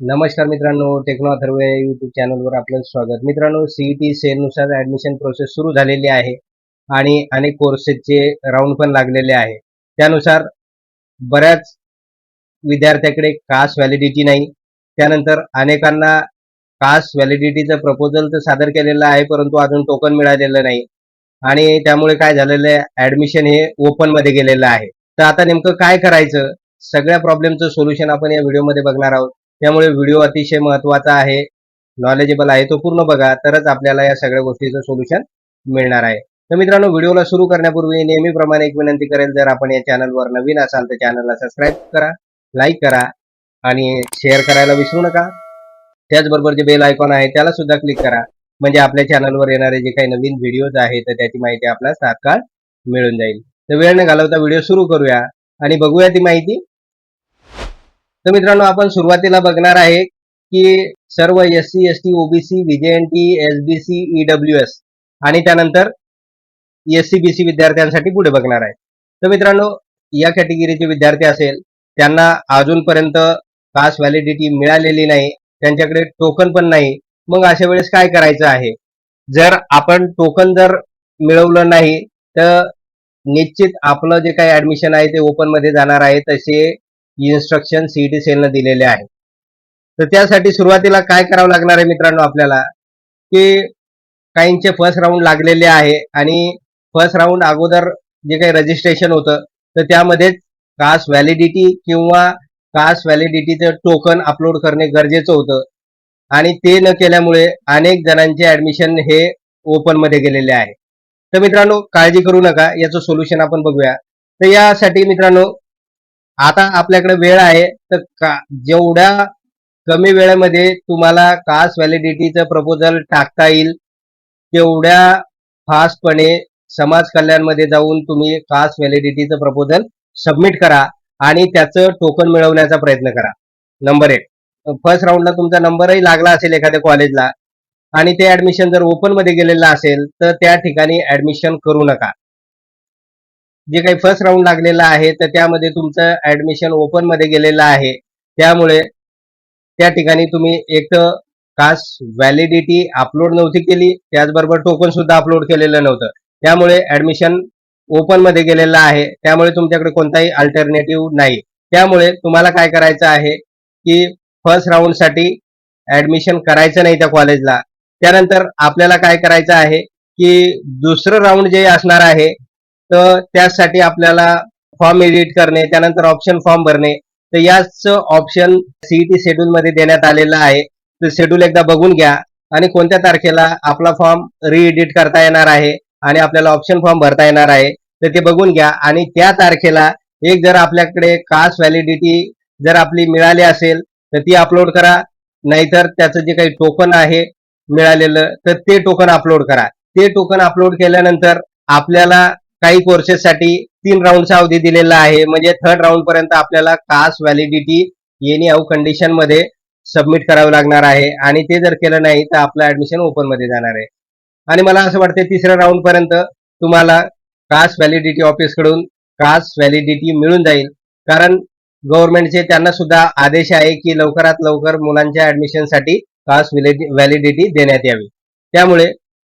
नमस्कार मित्रांनो टेक्नो अथर्व या युट्यूब चॅनलवर आपलं स्वागत. मित्रांनो सीईटी सेलनुसार ऍडमिशन प्रोसेस सुरू झालेली आहे आणि अनेक कोर्सेसचे राऊंड पण लागलेले आहे. त्यानुसार बऱ्याच विद्यार्थ्याकडे कास्ट व्हॅलिडिटी नाही. त्यानंतर अनेकांना कास्ट व्हॅलिडिटीचं प्रपोजल तर सादर केलेलं आहे परंतु अजून टोकन मिळालेलं नाही. आणि त्यामुळे काय झालेलं आहे ऍडमिशन हे ओपनमध्ये गेलेलं आहे. तर आता नेमकं काय करायचं? सगळ्या प्रॉब्लेमचं सोल्युशन आपण या व्हिडिओमध्ये बघणार आहोत. त्यामुळे व्हिडिओ अतिशय महत्त्वाचा आहे. नॉलेजेबल आहे तो पूर्ण बघा तरच आपल्याला या सगळ्या गोष्टीचं सोल्युशन मिळणार आहे. तर मित्रांनो व्हिडिओला सुरू करण्यापूर्वी नेहमीप्रमाणे एक विनंती करेल जर आपण या चॅनलवर नवीन असाल तर चॅनलला सबस्क्राईब करा लाईक करा आणि शेअर करायला विसरू नका. त्याचबरोबर जे बेल आयकॉन आहे त्याला सुद्धा क्लिक करा. म्हणजे आपल्या चॅनलवर येणारे जे काही नवीन व्हिडिओज आहेत तर त्याची माहिती आपल्याला तात्काळ मिळून जाईल. तर वेळ न घालवता व्हिडिओ सुरू करूया आणि बघूया ती माहिती तर मित्रांनो आपण सुरुवातीला बघणार आहे की सर्व S C S T OBC VJNT S B C EW S आणि त्यानंतर एस सी बी सी विद्यार्थ्यांसाठी पुढे बघणार आहे. तर मित्रांनो या कॅटेगरीचे विद्यार्थी असेल त्यांना अजूनपर्यंत पास व्हॅलिडिटी मिळालेली नाही त्यांच्याकडे टोकन पण नाही मग अशा वेळेस काय करायचं आहे? जर आपण टोकन जर मिळवलं नाही तर निश्चित आपलं जे काही ऍडमिशन आहे ते ओपनमध्ये जाणार आहे तसे इन्स्ट्रक्शन सीईटी सेलनं दिलेले आहे. तर त्यासाठी सुरुवातीला काय करावं लागणार आहे मित्रांनो आपल्याला? की काहींचे फर्स्ट राऊंड लागलेले आहे आणि फर्स्ट राऊंड अगोदर जे काही रजिस्ट्रेशन होतं तर त्यामध्येच कास्ट व्हॅलिडिटी किंवा कास्ट व्हॅलिडिटीचं टोकन अपलोड करणे गरजेचं होतं. आणि ते न केल्यामुळे अनेक जणांचे ऍडमिशन हे ओपनमध्ये गेलेले आहे. तर मित्रांनो काळजी करू नका याचं सोल्युशन आपण बघूया. तर यासाठी मित्रांनो आता आपल्याकडे वेळ आहे तर का जेवढ्या कमी वेळेमध्ये तुम्हाला कास्ट व्हॅलिडिटीचं प्रपोजल टाकता येईल तेवढ्या फास्टपणे समाज कल्याणमध्ये जाऊन तुम्ही कास्ट व्हॅलिडिटीचं प्रपोजल सबमिट करा आणि त्याचं टोकन मिळवण्याचा प्रयत्न करा. नंबर एक. फर्स्ट राऊंडला तुमचा नंबरही लागला असेल एखाद्या कॉलेजला आणि ते ऍडमिशन जर ओपनमध्ये गेलेलं असेल तर त्या ठिकाणी ऍडमिशन करू नका. जे काही फर्स्ट राऊंड लागलेला आहे तर त्यामध्ये तुमचं ऍडमिशन ओपनमध्ये गेलेलं आहे. त्यामुळे त्या ठिकाणी तुम्ही एक खास कास्ट व्हॅलिडिटी अपलोड नव्हती केली त्याचबरोबर टोकन सुद्धा अपलोड केलेलं नव्हतं. त्यामुळे ऍडमिशन ओपनमध्ये गेलेलं आहे. त्यामुळे तुमच्याकडे कोणताही अल्टरनेटिव्ह नाही. त्यामुळे तुम्हाला काय करायचं आहे की फर्स्ट राऊंडसाठी ऍडमिशन करायचं नाही त्या कॉलेजला त्यानंतर आपल्याला काय करायचं आहे की दुसरं राऊंड जे असणार आहे तर त्यासाठी आपल्याला फॉर्म एडिट करणे त्यानंतर ऑप्शन फॉर्म भरणे. तर याच ऑप्शन सीईटी शेड्यूल मध्ये देण्यात आलेलं आहे. तर शेड्यूल एकदा बघून घ्या. आणि कोणत्या तारखेला आपला फॉर्म रिएडिट करता येणार आहे आणि आपल्याला ऑप्शन फॉर्म भरता येणार आहे तर ते बघून घ्या. आणि त्या तारखेला एक जर आपल्याकडे कास्ट व्हॅलिडिटी जर आपली मिळाली असेल तर ती अपलोड करा. नाहीतर त्याचं जे काही टोकन आहे मिळालेलं तर ते टोकन अपलोड करा. ते टोकन अपलोड केल्यानंतर आपल्याला काही कोर्सेससाठी तीन राऊंडचा अवधी दिलेला आहे. म्हणजे थर्ड राऊंड पर्यंत आपल्याला कास्ट व्हॅलिडिटी एनी हाऊ कंडिशनमध्ये सबमिट करावं लागणार आहे. आणि ते जर केलं नाही तर आपलं ऍडमिशन ओपनमध्ये जाणार आहे. आणि मला असं वाटतं तिसऱ्या राऊंड पर्यंत तुम्हाला कास्ट व्हॅलिडिटी ऑफिसकडून कास्ट व्हॅलिडिटी मिळून जाईल. कारण गव्हर्नमेंटचे त्यांना सुद्धा आदेश आहे की लवकरात लवकर मुलांच्या ऍडमिशनसाठी कास्ट व्हॅलिडिटी देण्यात यावी. त्यामुळे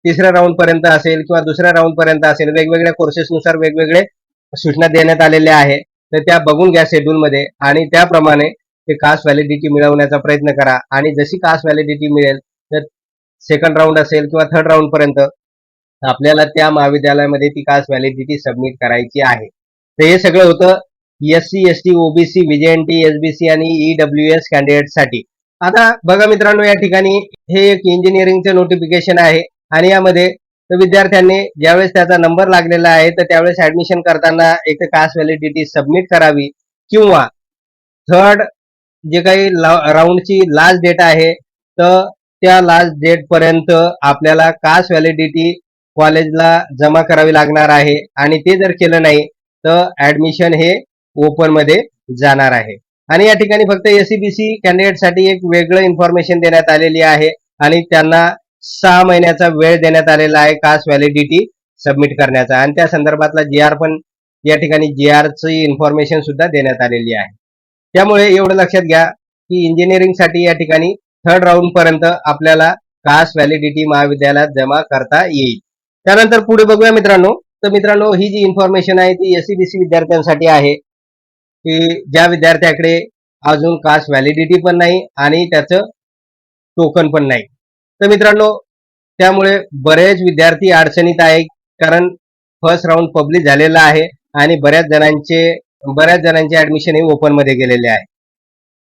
तिसऱ्या राऊंड पर्यंत असेल किंवा दुसऱ्या राऊंड पर्यंत असेल वेगवेगळ्या कोर्सेसनुसार वेगवेगळे सूचना देण्यात आलेल्या आहे. तर त्या बघून घ्या शेड्यूलमध्ये आणि त्याप्रमाणे ते कास्ट व्हॅलिडिटी मिळवण्याचा प्रयत्न करा. आणि जशी कास्ट व्हॅलिडिटी मिळेल तर सेकंड राऊंड असेल किंवा थर्ड राऊंड पर्यंत आपल्याला त्या महाविद्यालयामध्ये ती कास्ट व्हॅलिडिटी सबमिट करायची आहे. तर हे सगळं होतं S C S T OBC VJNT SBC आणि ईडब्ल्यू एससाठी. आता बघा मित्रांनो या ठिकाणी हे एक इंजिनिअरिंगचं नोटिफिकेशन आहे. आणि यामध्ये विद्यार्थ्यांनी ज्यावेळेस त्याचा नंबर लागलेला आहे तर त्यावेळेस ऍडमिशन करताना एक कास्ट व्हॅलिडिटी सबमिट करावी किंवा थर्ड जे काही राऊंडची लास्ट डेट आहे तर त्या लास्ट डेट पर्यंत आपल्याला कास्ट व्हॅलिडिटी कॉलेजला जमा करावी लागणार आहे. आणि ते जर केलं नाही तर ऍडमिशन हे ओपनमध्ये जाणार आहे. आणि या ठिकाणी फक्त एसीबीसी कॅन्डिडेटसाठी एक वेगळं इन्फॉर्मेशन देण्यात आलेली आहे. आणि त्यांना सहा महिन्याचा वेळ देण्यात आलेला आहे कास्ट व्हॅलिडिटी सबमिट करण्याचा. आणि त्या संदर्भातला जी आर पण या ठिकाणी जी ची इन्फॉर्मेशन सुद्धा देण्यात आलेली आहे. त्यामुळे एवढं लक्षात घ्या की इंजिनिअरिंगसाठी या ठिकाणी थर्ड राऊंड पर्यंत आपल्याला कास्ट व्हॅलिडिटी महाविद्यालयात जमा करता येईल. त्यानंतर पुढे बघूया मित्रांनो. तर मित्रांनो ही जी इन्फॉर्मेशन आहे ती एससीबीसी विद्यार्थ्यांसाठी आहे. की ज्या विद्यार्थ्याकडे अजून कास्ट व्हॅलिडिटी पण नाही आणि त्याचं टोकन पण नाही. तर मित्रांनो त्यामुळे बरेच विद्यार्थी अडचणीत आहे कारण फर्स्ट राऊंड पब्लिक झालेला आहे आणि बऱ्याच जणांचे बऱ्याच जणांचे ऍडमिशन हे ओपनमध्ये गेलेले आहे.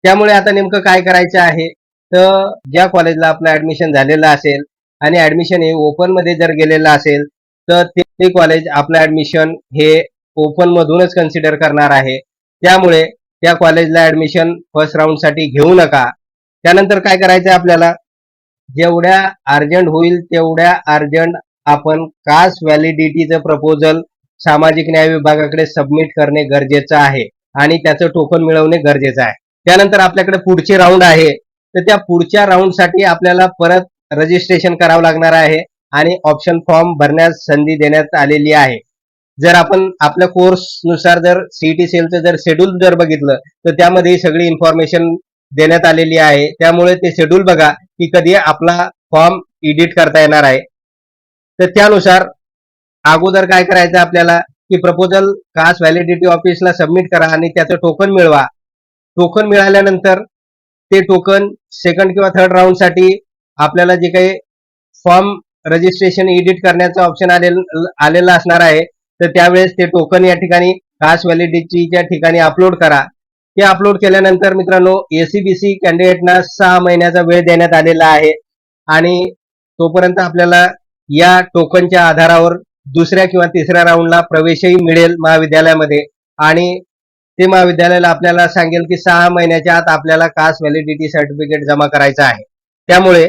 त्यामुळे आता नेमकं काय करायचं आहे? तर ज्या कॉलेजला आपलं ऍडमिशन झालेलं असेल आणि ऍडमिशन हे ओपनमध्ये जर गेलेलं असेल तर ते- ते कॉलेज आपलं ऍडमिशन हे ओपन मधूनच कन्सिडर करणार आहे. त्यामुळे त्या कॉलेजला ऍडमिशन फर्स्ट राऊंडसाठी घेऊ नका. त्यानंतर काय करायचं आपल्याला? जेवढ्या अर्जंट होईल तेवढ्या अर्जंट आपण कास्ट व्हॅलिडिटीचं प्रपोजल सामाजिक न्याय विभागाकडे सबमिट करणे गरजेचं आहे आणि त्याचं टोकन मिळवणे गरजेचं आहे. त्यानंतर आपल्याकडे पुढचे राऊंड आहे. तर त्या पुढच्या राऊंडसाठी आपल्याला परत रजिस्ट्रेशन करावं लागणार आहे आणि ऑप्शन फॉर्म भरण्यास संधी देण्यात आलेली आहे. जर आपण आपल्या कोर्सनुसार जर सीईटी सेलचं जर शेड्यूल जर बघितलं तर त्यामध्ये सगळी इन्फॉर्मेशन देण्यात आलेली आहे. त्यामुळे ते शेड्यूल बघा. की कधी आपला फॉर्म एडिट करता येणार आहे. तर त्यानुसार अगोदर काय करायचं आपल्याला? की प्रपोजल कास्ट व्हॅलिडिटी ऑफिसला सबमिट करा आणि त्याचं टोकन मिळवा. टोकन मिळाल्यानंतर ते टोकन सेकंड किंवा थर्ड राऊंडसाठी आपल्याला जे काही फॉर्म रजिस्ट्रेशन एडिट करण्याचं ऑप्शन आलेलं आलेलं असणार आहे तर त्यावेळेस ते टोकन या ठिकाणी कास्ट व्हॅलिडिटीच्या ठिकाणी अपलोड करा. ते अपलोड केल्यानंतर मित्रांनो एसीबीसी कॅन्डिडेटना सहा महिन्याचा वेळ देण्यात आलेला आहे. आणि तोपर्यंत आपल्याला या टोकनच्या आधारावर दुसऱ्या किंवा तिसऱ्या राऊंडला प्रवेशही मिळेल महाविद्यालयामध्ये. आणि ते महाविद्यालयाला आपल्याला सांगेल की सहा महिन्याच्या आत आपल्याला कास्ट व्हॅलिडिटी सर्टिफिकेट जमा करायचं आहे. त्यामुळे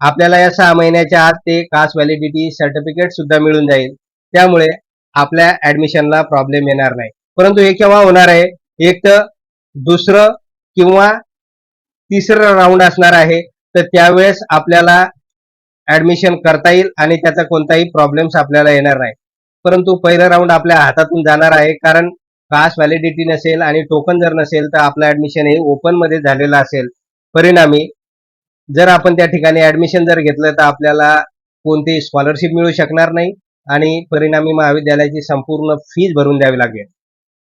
आपल्याला या सहा महिन्याच्या आत ते कास्ट व्हॅलिडिटी सर्टिफिकेट सुद्धा मिळून जाईल. त्यामुळे आपल्या ऍडमिशनला प्रॉब्लेम येणार नाही. परंतु हे केव्हा होणार आहे? एक तर दुसरं किंवा तिसरं राऊंड असणार आहे तर त्यावेळेस आपल्याला ऍडमिशन करता येईल आणि त्याचा कोणताही प्रॉब्लेम्स आपल्याला येणार नाही. परंतु पहिलं राऊंड आपल्या हातातून जाणार आहे कारण कास्ट व्हॅलिडिटी नसेल आणि टोकन जर नसेल तर आपलं ऍडमिशन हे ओपनमध्ये झालेलं असेल. परिणामी जर आपण त्या ठिकाणी ऍडमिशन जर घेतलं तर आपल्याला कोणतीही स्कॉलरशिप मिळू शकणार नाही आणि परिणामी महाविद्यालयाची संपूर्ण फीज भरून द्यावी लागेल.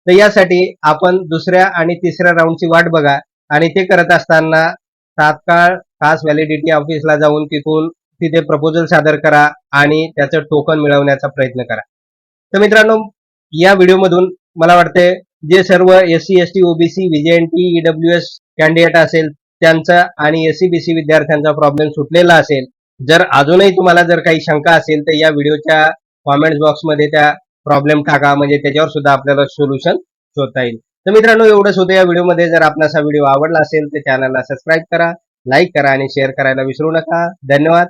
तर यासाठी आपण दुसऱ्या आणि तिसऱ्या राऊंडची वाट बघा. आणि ते करत असताना तात्काळ खास व्हॅलिडिटी ऑफिसला जाऊन तिथून तिथे प्रपोजल सादर करा आणि त्याचं टोकन मिळवण्याचा प्रयत्न करा. तर मित्रांनो या व्हिडिओमधून मला वाटते जे सर्व S C S T OBC VJNT EW S candidate असेल त्यांचा आणि एस सी बी सी विद्यार्थ्यांचा प्रॉब्लेम सुटलेला असेल जर अजूनही तुम्हाला जर काही शंका असेल तर या व्हिडिओच्या कॉमेंट बॉक्समध्ये त्या प्रॉब्लेम टाका म्हणजे त्याच्यावर सुद्धा आपल्याला सोल्युशन शोधता येईल. तर मित्रांनो एवढंच होतं या व्हिडिओमध्ये. जर आपणास हा व्हिडिओ आवडला असेल तर चॅनलला सबस्क्राईब करा लाईक करा आणि शेअर करायला विसरू नका. धन्यवाद.